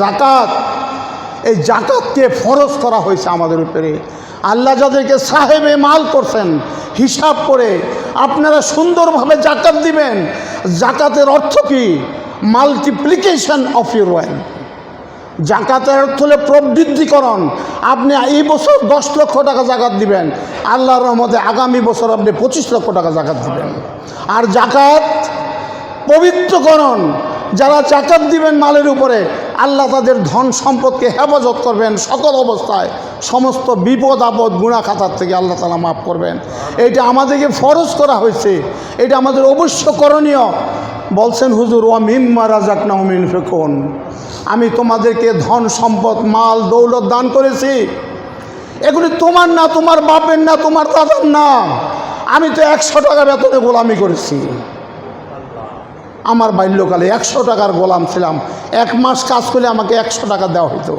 জাকাত। এই জাকাতকে ফরজ করা হয়েছে আমাদের উপরে। আল্লাহ যাদেরকে সাহেবে মাল করছেন, হিসাব করে আপনারা সুন্দরভাবে জাকাত দিবেন। জাকাতের অর্থ কি? মাল্টিপ্লিকেশন অফ ইউর জাকাতের অর্থ হলে প্রবৃদ্ধিকরণ। আপনি এই বছর দশ লক্ষ টাকা জাকাত দিবেন, আল্লাহর রহমতে আগামী বছর আপনি পঁচিশ লক্ষ টাকা জাকাত দিবেন। আর জাকাত পবিত্রকরণ যারা জাকাত দিবেন মালের উপরে, আল্লাহ তাদের ধন সম্পদকে হেফাজত করবেন সকল অবস্থায়। সমস্ত বিপদ, আপদ, গুণা খাতার থেকে আল্লাহ তালা মাফ করবেন। এটা আমাদেরকে ফরজ করা হয়েছে। এটা আমাদের অবশ্য করণীয়। বলছেন, হুজুর, ওয়া মিম্মা রাজাক নাহমিন ফেকুন আমি তোমাদেরকে ধন সম্পদ, মাল, দৌলত দান করেছি। এগুলি তোমার না, তোমার বাপের না, তোমার দাদার না। আমি তো একশো টাকা বেতনে গোলামি করেছি। আমার বাল্যকালে একশো টাকার গোলাম ছিলাম। এক মাস কাজ করলে আমাকে একশো টাকা দেওয়া হতো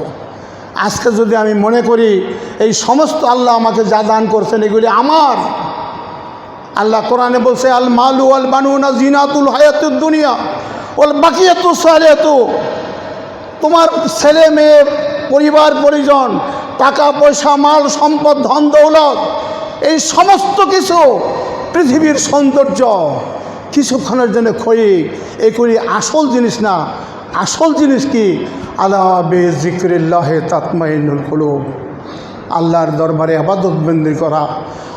আজকে যদি আমি মনে করি, এই সমস্ত আল্লাহ আমাকে যা দান করছেন, এগুলি আমার। আল্লাহ কোরআনে বলছে, আল মালু আল বানুনা জিনাতুল হায়াতুদ দুনিয়া ওল বাকি এত বাকিয়াতু সালেতু তোমার ছেলে, মেয়ে, পরিবার, পরিজন, টাকা, পয়সা, মাল, সম্পদ, ধন, দৌলত, এই সমস্ত কিছু পৃথিবীর সৌন্দর্য। কিছুক্ষণের জন্য ক্ষয়ি এগুলি আসল জিনিস না। আসল জিনিস কি? আল্লাহ বে জিক্রিল্লাহে তাতমাইনুল কুলুব। আল্লাহর দরবারে আবাদতবন্দি করা।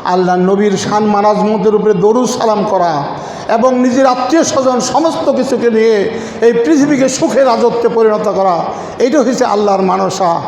আল্লাহ নবীর শান মানাজমতের উপরে দরুদ সালাম করা। এবং নিজের আত্মীয় স্বজন সমস্ত কিছুকে নিয়ে এই পৃথিবীকে সুখের রাজত্বে পরিণত করা। এইটা হচ্ছে আল্লাহর মানসা।